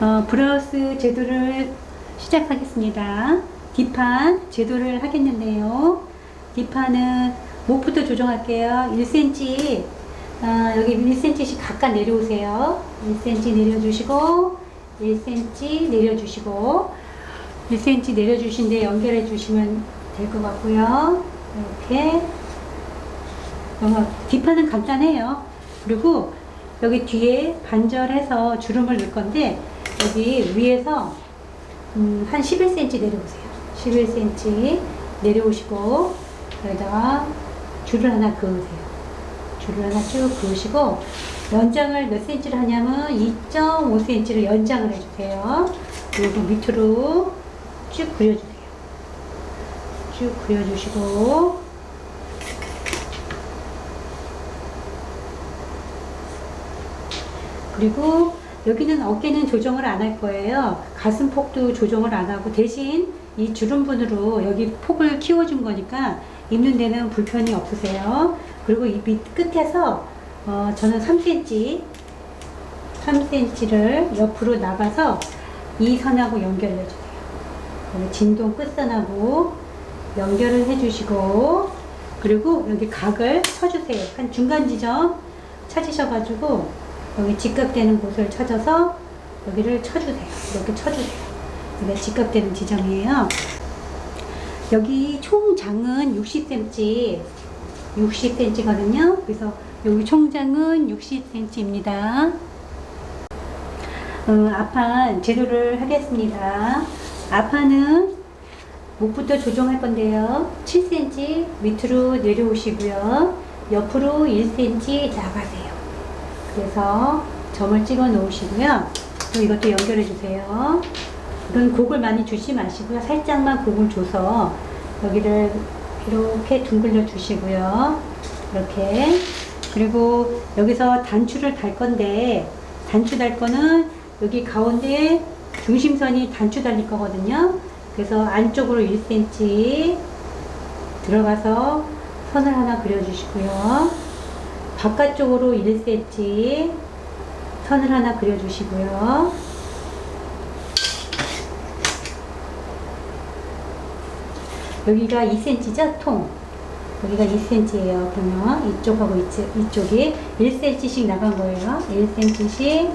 어, 브라우스 제도를 시작하겠습니다. 뒷판 제도를 하겠는데요. 뒷판은 목부터 조정할게요. 1cm, 어, 여기 1cm씩 가까이 내려오세요. 1cm 내려주시고, 1cm 내려주시고, 1cm 내려주신 데 연결해 주시면 될 것 같고요. 이렇게. 어, 뒷판은 간단해요. 그리고 여기 뒤에 반절해서 주름을 넣을 건데 여기 위에서 음, 한 11cm 내려오세요. 11cm 내려오시고 여기다가 줄을 하나 그으세요. 줄을 하나 쭉 그으시고 연장을 몇 cm를 하냐면 2.5cm를 연장을 해주세요. 그리고 밑으로 쭉 그려주세요. 쭉 그려주시고 그리고 여기는 어깨는 조정을 안 할 거예요. 가슴 폭도 조정을 안 하고 대신 이 주름분으로 여기 폭을 키워준 거니까 입는 데는 불편이 없으세요. 그리고 이 밑 끝에서 어, 저는 3cm, 3cm를 옆으로 나가서 이 선하고 연결해 주세요. 여기 진동 끝선하고 연결을 해 주시고 그리고 여기 각을 쳐주세요. 한 중간 지점 찾으셔가지고 여기 직각되는 곳을 찾아서 여기를 쳐주세요. 이렇게 쳐주세요. 이게 직각되는 지점이에요. 여기 총장은 60cm, 60cm거든요. 그래서 여기 총장은 60cm입니다. 어, 앞판 제도를 하겠습니다. 앞판은 목부터 조정할 건데요. 7cm 밑으로 내려오시고요. 옆으로 1cm 나가세요. 그래서 점을 찍어 놓으시고요. 또 이것도 연결해 주세요. 이건 곡을 많이 주지 마시고요. 살짝만 곡을 줘서 여기를 이렇게 둥글려 주시고요. 이렇게. 그리고 여기서 단추를 달 건데, 단추 달 거는 여기 가운데 중심선이 단추 달릴 거거든요. 그래서 안쪽으로 1cm 들어가서 선을 하나 그려주시고요. 바깥쪽으로 1cm 선을 하나 그려주시고요. 여기가 2cm죠? 통. 여기가 2cm예요. 그러면 이쪽하고 이쪽, 이쪽이 1cm씩 나간 거예요. 1cm씩.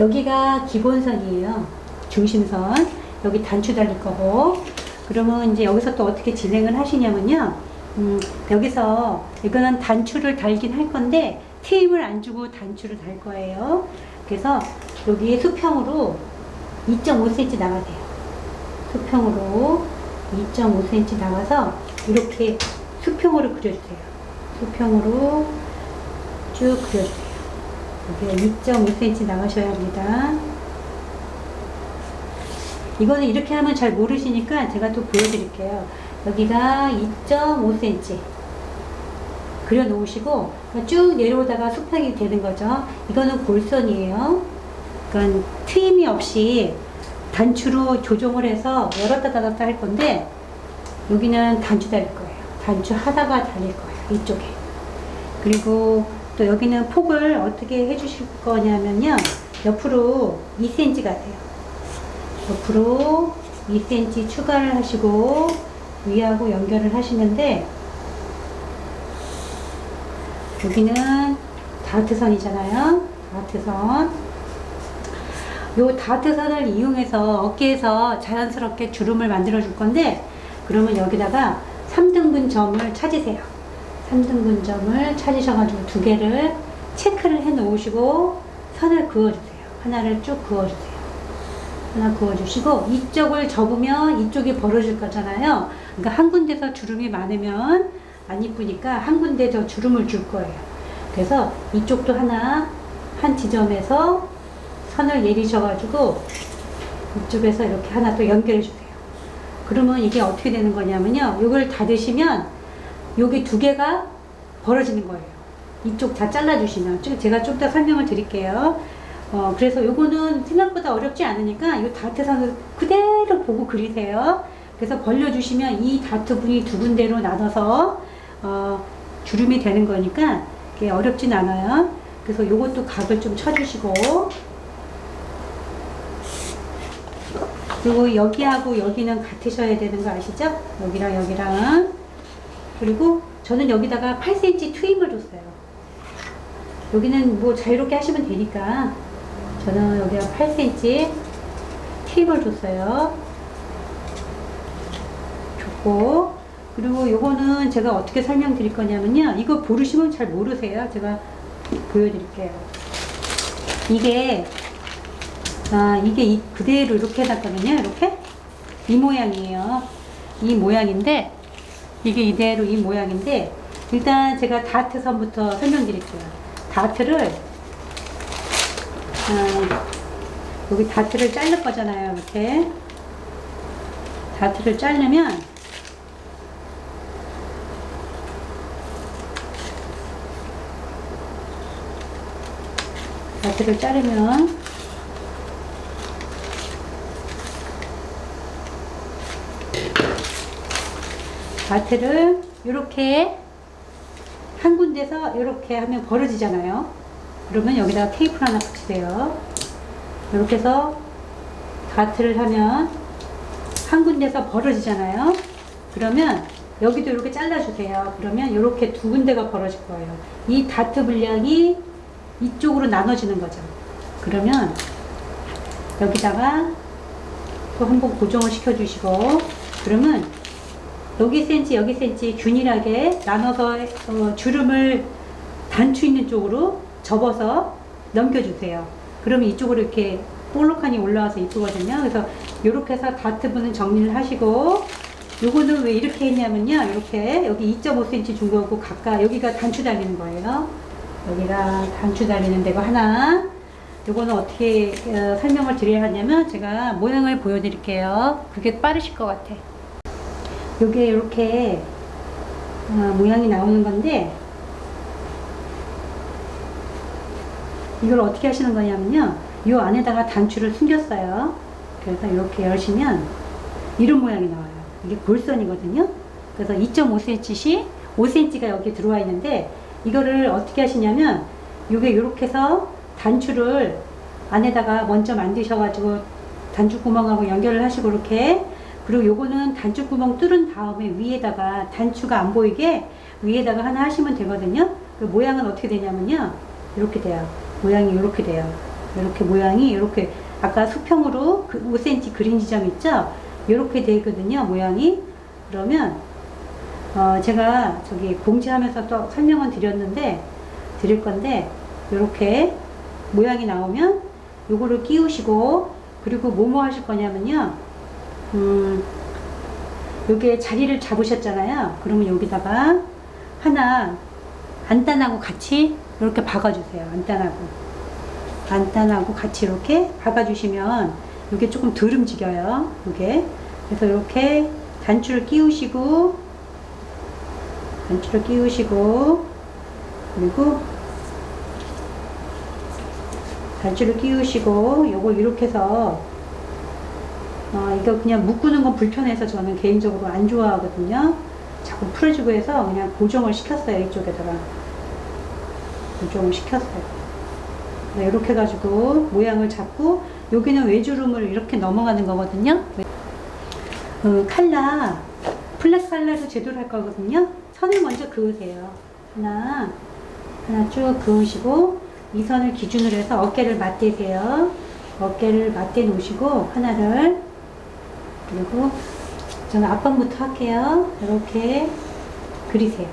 여기가 기본선이에요. 중심선. 여기 단추 달릴 거고. 그러면 이제 여기서 또 어떻게 진행을 하시냐면요. 음, 여기서 이거는 단추를 달긴 할 건데 테이프를 안 주고 단추를 달 거예요. 그래서 여기 수평으로 2.5cm 나가세요. 수평으로 2.5cm 나가서 이렇게 수평으로 그려주세요. 수평으로 쭉 그려주세요. 여기 2.5cm 나가셔야 합니다. 이거는 이렇게 하면 잘 모르시니까 제가 또 보여드릴게요. 여기가 2.5cm 그려 놓으시고 쭉 내려오다가 수평이 되는 거죠. 이거는 골선이에요. 그러니까 트임이 없이 단추로 조정을 해서 열었다 닫았다 할 건데 여기는 단추 달릴 거예요. 단추 하다가 달릴 거예요. 이쪽에. 그리고 또 여기는 폭을 어떻게 해주실 거냐면요. 옆으로 2cm 가세요. 옆으로 2cm 추가를 하시고 위하고 연결을 하시는데 여기는 다트선이잖아요. 다트선. 요 다트선을 이용해서 어깨에서 자연스럽게 주름을 만들어 줄 건데 그러면 여기다가 3등분 점을 찾으세요. 3등분 점을 찾으셔가지고 두 개를 체크를 해 놓으시고 선을 그어주세요. 하나를 쭉 그어주세요. 하나 그어주시고 이쪽을 접으면 이쪽이 벌어질 거잖아요. 그러니까 한 군데서 주름이 많으면 안 이쁘니까 한 군데 더 주름을 줄 거예요. 그래서 이쪽도 하나 한 지점에서 선을 내리셔가지고 이쪽에서 이렇게 하나 또 연결해 주세요. 그러면 이게 어떻게 되는 거냐면요. 이걸 닫으시면 여기 두 개가 벌어지는 거예요. 이쪽 다 잘라주시면. 좀 제가 좀 더 설명을 드릴게요. 어, 그래서 요거는 생각보다 어렵지 않으니까 이 다트선을 그대로 보고 그리세요. 그래서 벌려주시면 이 다트 분이 두 군데로 나눠서 어, 주름이 되는 거니까 이게 어렵진 않아요. 그래서 요것도 각을 좀 쳐주시고 그리고 여기하고 여기는 같으셔야 되는 거 아시죠? 여기랑 여기랑. 그리고 저는 여기다가 8cm 트임을 줬어요. 여기는 뭐 자유롭게 하시면 되니까 저는 여기가 8cm 트임을 줬어요. 줬고 그리고 요거는 제가 어떻게 설명드릴 거냐면요. 이거 모르시면 잘 모르세요. 제가 보여드릴게요. 이게 아 이게 이 그대로 이렇게 해놨거든요. 이렇게 이 모양이에요. 이 모양인데 이게 이대로 이 모양인데 일단 제가 다트 선부터 설명드릴게요. 다트를 아, 여기 다트를 자를 거잖아요. 이렇게 다트를 자르면 다트를 자르면 다트를 이렇게 한 군데서 이렇게 하면 벌어지잖아요. 그러면 여기다가 테이프 하나 붙이세요. 이렇게 해서 다트를 하면 한 군데서 벌어지잖아요. 그러면 여기도 이렇게 잘라주세요. 그러면 이렇게 두 군데가 벌어질 거예요. 이 다트 분량이 이쪽으로 나눠지는 거죠. 그러면 여기다가 또 한 번 고정을 시켜주시고 그러면 여기 센치 여기 센치 균일하게 나눠서 어, 주름을 단추 있는 쪽으로 접어서 넘겨주세요. 그러면 이쪽으로 이렇게 볼록하니 올라와서 이쁘거든요. 그래서 이렇게 해서 다트 분은 정리를 하시고 요거는 왜 이렇게 했냐면요. 이렇게 여기 2.5cm 준 거고 가까 여기가 단추 달리는 거예요. 여기가 단추 달리는 데가 하나. 요거는 어떻게 어, 설명을 드려야 하냐면 제가 모양을 보여드릴게요. 그게 빠르실 것 같아. 요게 이렇게 어, 모양이 나오는 건데 이걸 어떻게 하시는 거냐면요. 요 안에다가 단추를 숨겼어요. 그래서 이렇게 열시면 이런 모양이 나와요. 이게 골선이거든요. 그래서 2.5cm씩 5cm가 여기 들어와 있는데 이거를 어떻게 하시냐면 요게 이렇게 해서 단추를 안에다가 먼저 만드셔가지고 단추 구멍하고 연결을 하시고 이렇게 그리고 요거는 단추 구멍 뚫은 다음에 위에다가 단추가 안 보이게 위에다가 하나 하시면 되거든요. 그 모양은 어떻게 되냐면요. 이렇게 돼요. 모양이 이렇게 돼요. 이렇게 모양이 이렇게 아까 수평으로 그 5cm 그린 지점 있죠? 이렇게 되거든요. 모양이 그러면 어 제가 저기 공지하면서 또 설명은 드렸는데 드릴 건데 이렇게 모양이 나오면 요거를 끼우시고 그리고 뭐뭐 하실 거냐면요. 음, 여기에 자리를 잡으셨잖아요. 그러면 여기다가 하나 안단하고 같이 이렇게 박아주세요. 안단하고. 안단하고 같이 이렇게 박아주시면 이게 조금 덜 움직여요. 이게. 그래서 이렇게 단추를 끼우시고, 단추를 끼우시고, 그리고 단추를 끼우시고, 요거 이렇게 해서 어, 이거 그냥 묶는 건 불편해서 저는 개인적으로 안 좋아하거든요. 자꾸 풀어주고 해서 그냥 고정을 시켰어요. 이쪽에다가. 고정을 시켰어요. 네, 이렇게 해가지고 모양을 잡고 여기는 외주름을 이렇게 넘어가는 거거든요. 어, 칼라, 플랫 칼라로 제도를 할 거거든요. 선을 먼저 그으세요. 하나, 하나 쭉 그으시고 이 선을 기준으로 해서 어깨를 맞대세요. 어깨를 맞대 놓으시고 하나를 그리고 저는 앞번부터 할게요. 이렇게 그리세요.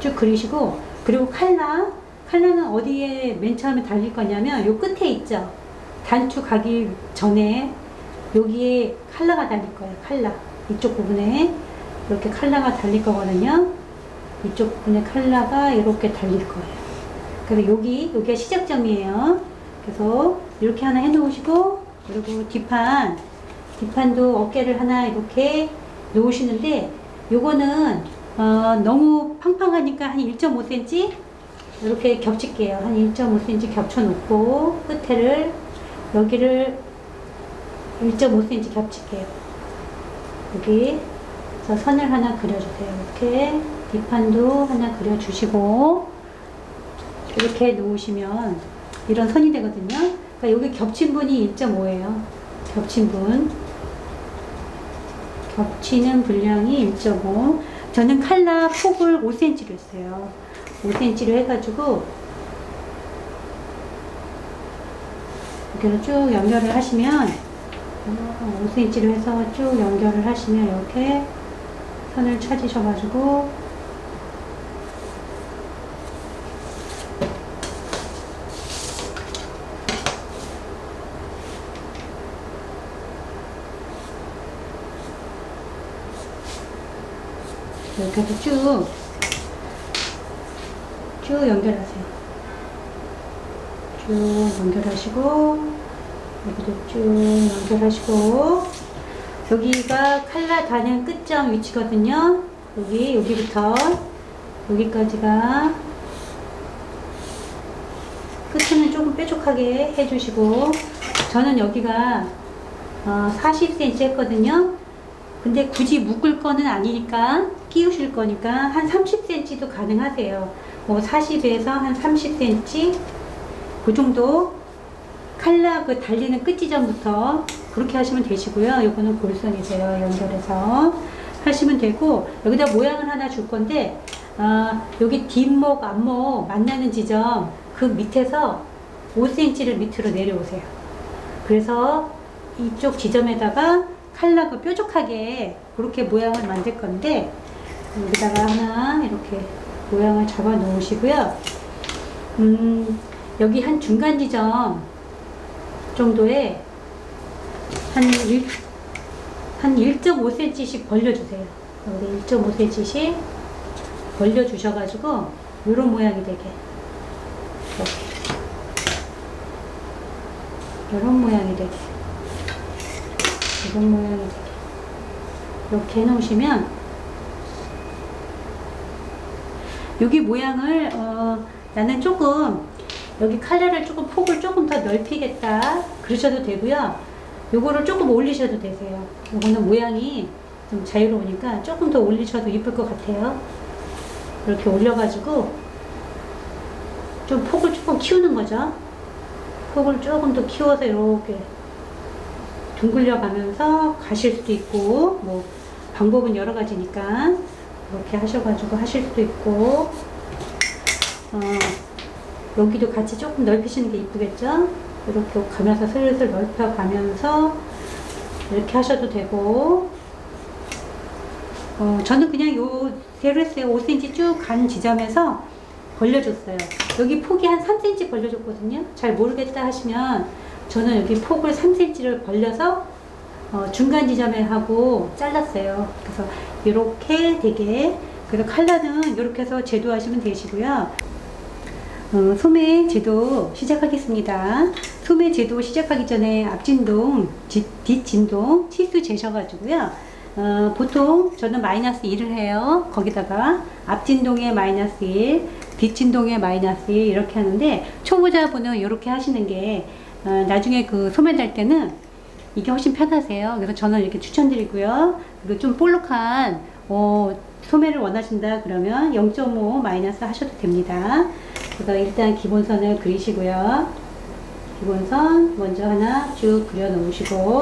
쭉 그리시고 그리고 칼라 칼라는 어디에 맨 처음에 달릴 거냐면 요 끝에 있죠. 단추 가기 전에 여기에 칼라가 달릴 거예요. 칼라 이쪽 부분에 이렇게 칼라가 달릴 거거든요. 이쪽 부분에 칼라가 이렇게 달릴 거예요. 그래서 여기 여기가 시작점이에요. 그래서 이렇게 하나 해놓으시고 그리고 뒷판 뒷판도 어깨를 하나 이렇게 놓으시는데 요거는 어, 너무 팡팡하니까 한 1.5cm 이렇게 겹칠게요. 한 1.5cm 겹쳐 놓고 끝에를 여기를 1.5cm 겹칠게요. 여기 저 선을 하나 그려주세요. 이렇게 뒷판도 하나 그려주시고 이렇게 놓으시면 이런 선이 되거든요. 그러니까 여기 겹친 분이 1.5예요. 겹친 분. 겹치는 분량이 1.5 저는 칼라 폭을 5cm로 했어요 5cm로 해가지고 이렇게 쭉 연결을 하시면 5cm로 해서 쭉 연결을 하시면 이렇게 선을 찾으셔가지고 이렇게 해서 쭉, 쭉 연결하세요. 쭉 연결하시고, 여기도 쭉 연결하시고, 여기가 칼라 다는 끝점 위치거든요. 여기, 여기부터 여기까지가 끝은 조금 뾰족하게 해주시고, 저는 여기가 어, 40cm 했거든요. 근데 굳이 묶을 거는 아니니까 끼우실 거니까 한 30cm도 가능하세요. 뭐 40에서 한 30cm 그 정도 칼라 그 달리는 끝 지점부터 그렇게 하시면 되시고요. 요거는 골선이세요. 연결해서 하시면 되고 여기다 모양을 하나 줄 건데 아, 여기 뒷목 앞목 만나는 지점 그 밑에서 5cm를 밑으로 내려오세요. 그래서 이쪽 지점에다가 칼라 그 뾰족하게 그렇게 모양을 만들 건데 여기다가 하나 이렇게 모양을 잡아 놓으시고요. 음, 여기 한 중간 지점 정도에 한 1, 한 1.5cm씩 벌려주세요. 여기 1.5cm씩 벌려주셔가지고 이런 모양이 되게 이렇게 이런 모양이 되게 되게 이렇게 해놓으시면 여기 모양을 어, 나는 조금 여기 칼라를 조금 폭을 조금 더 넓히겠다 그러셔도 되고요. 요거를 조금 올리셔도 되세요. 요거는 모양이 좀 자유로우니까 조금 더 올리셔도 이쁠 것 같아요. 이렇게 올려가지고 좀 폭을 조금 키우는 거죠. 폭을 조금 더 키워서 이렇게 둥글려 가면서 가실 수도 있고 뭐 방법은 여러 가지니까 이렇게 하셔가지고 하실 수도 있고 어, 여기도 같이 조금 넓히시는 게 이쁘겠죠? 이렇게 가면서 슬슬 넓혀 가면서 이렇게 하셔도 되고 어, 저는 그냥 요 세르스에 5cm 쭉 간 지점에서 벌려줬어요. 여기 폭이 한 3cm 벌려줬거든요. 잘 모르겠다 하시면 저는 여기 폭을 3cm를 벌려서 어, 중간 지점에 하고 잘랐어요. 그래서 이렇게 되게 그래서 칼라는 이렇게 해서 제도하시면 되시고요. 어, 소매 제도 시작하겠습니다. 소매 제도 시작하기 전에 앞진동, 지- 뒷진동 치수 재셔가지고요. 어, 보통 저는 마이너스 1을 해요. 거기다가 앞진동에 마이너스 1, 뒷진동에 마이너스 1 이렇게 하는데 초보자분은 이렇게 하시는 게 어, 나중에 그 소매 달 때는 이게 훨씬 편하세요. 그래서 저는 이렇게 추천드리고요. 그리고 좀 볼록한 어, 소매를 원하신다 그러면 0.5 마이너스 하셔도 됩니다. 그래서 일단 기본선을 그리시고요. 기본선 먼저 하나 쭉 그려 놓으시고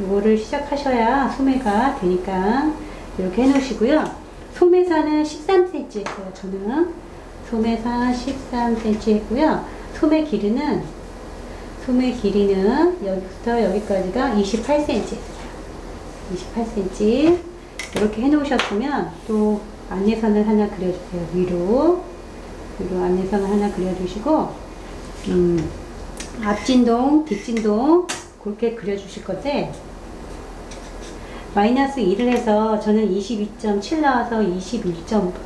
이거를 시작하셔야 소매가 되니까 이렇게 해 놓으시고요. 소매사는 13cm 했어요. 저는 소매사 13cm 했고요. 소매 길이는 소매 길이는 여기부터 여기까지가 28cm 28cm 이렇게 해 놓으셨으면 또 안내선을 하나 그려주세요 위로 위로 안내선을 하나 그려주시고 음, 앞진동 뒷진동 그렇게 그려주실 건데 마이너스 1을 해서 저는 22.7 나와서 21.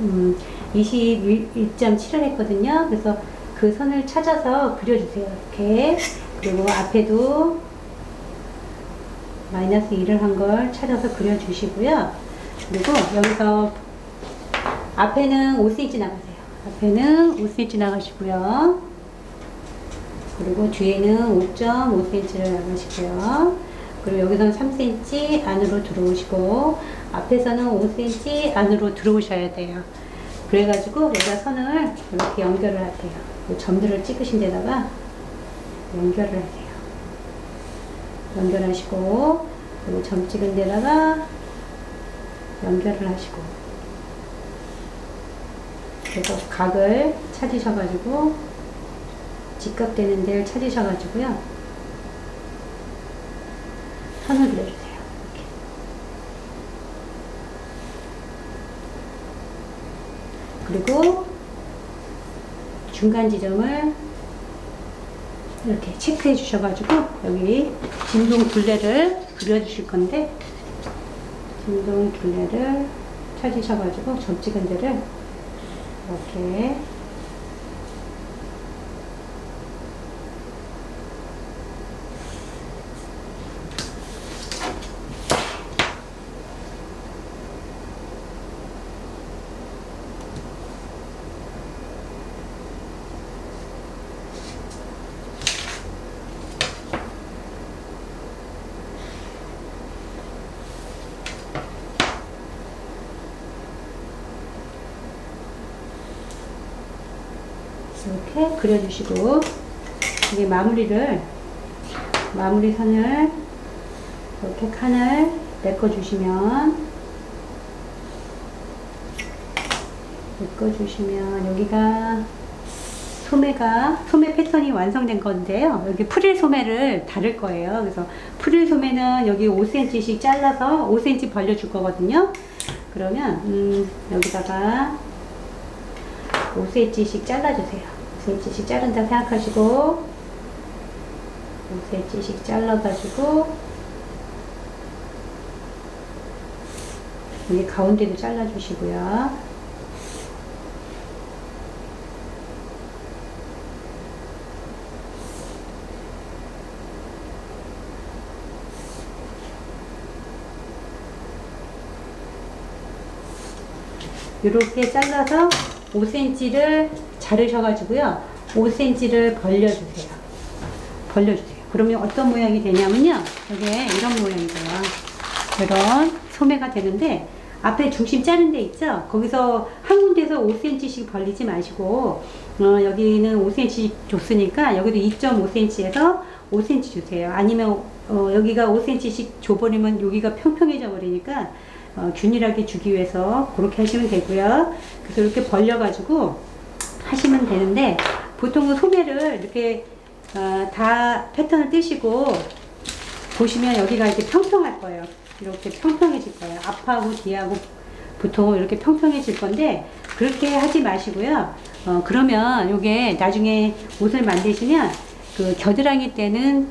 음, 21.7을 했거든요. 그래서 그 선을 찾아서 그려주세요. 이렇게. 그리고 앞에도 마이너스 1을 한걸 찾아서 그려주시고요. 그리고 여기서 앞에는 5cm 나가세요. 앞에는 5cm 나가시고요. 그리고 뒤에는 5.5cm를 나가시고요. 그리고 여기서는 3cm 안으로 들어오시고 앞에서는 5cm 안으로 들어오셔야 돼요. 그래가지고 여기다 선을 이렇게 연결을. 이 점들을 찍으신 데다가 연결을 하세요. 연결하시고 그리고 점 찍은 데다가 연결을 하시고 그래서 각을 찾으셔가지고 직각 되는 데를 찾으셔가지고요 선을 그려주세요. 이렇게. 그리고 중간 지점을 이렇게 체크해 주셔가지고 여기 진동 둘레를 그려주실 건데 진동 둘레를 찾으셔가지고 점 찍은 데를 이렇게 이렇게 그려주시고 이게 마무리를 마무리 선을 이렇게 칸을 메꿔주시면 메꿔주시면 여기가 소매가 소매 패턴이 완성된 건데요. 여기 프릴 소매를 다를 거예요. 그래서 프릴 소매는 여기 5cm씩 잘라서 5cm 벌려줄 거거든요. 그러면 음, 여기다가 5cm씩 잘라주세요. 5cm씩 자른다 생각하시고 5cm씩 잘라가지고 여기 가운데도 잘라주시고요. 이렇게 잘라서 5cm를 자르셔가지고요. 5cm를 벌려주세요. 벌려주세요. 그러면 어떤 모양이 되냐면요. 이게 이런 모양이 돼요. 이런 소매가 되는데 앞에 중심 자른 데 있죠? 거기서 한 군데서 5cm씩 벌리지 마시고 어, 여기는 5cm 줬으니까 여기도 2.5cm에서 5cm 주세요. 아니면 어, 여기가 5cm씩 줘버리면 여기가 평평해져 버리니까 어, 균일하게 주기 위해서 그렇게 하시면 되고요. 그래서 이렇게 벌려가지고 하시면 되는데 보통 은 소매를 이렇게 어, 다 패턴을 뜨시고 보시면 여기가 이렇게 평평할 거예요. 이렇게 평평해질 거예요. 앞하고 뒤하고 보통 이렇게 평평해질 건데 그렇게 하지 마시고요. 어, 그러면 이게 나중에 옷을 만드시면 그 겨드랑이 때는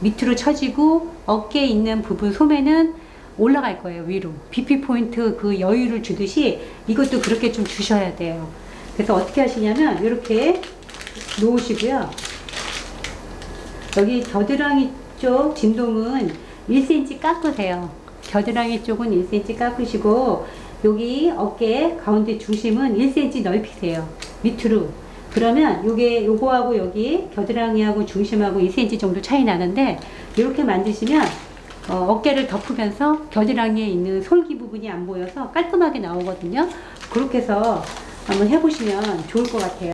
밑으로 처지고 어깨에 있는 부분 소매는 올라갈 거예요 위로 BP 포인트 그 여유를 주듯이 이것도 그렇게 좀 주셔야 돼요. 그래서 어떻게 하시냐면 이렇게 놓으시고요. 여기 겨드랑이 쪽 진동은 1cm 깎으세요. 겨드랑이 쪽은 1cm 깎으시고 여기 어깨 가운데 중심은 1cm 넓히세요. 밑으로. 그러면 요게 요거하고 여기 겨드랑이하고 중심하고 2cm 정도 차이 나는데 이렇게 만드시면 어, 어깨를 덮으면서 겨드랑이에 있는 솔기 부분이 안 보여서 깔끔하게 나오거든요. 그렇게 해서 한번 해보시면 좋을 것 같아요.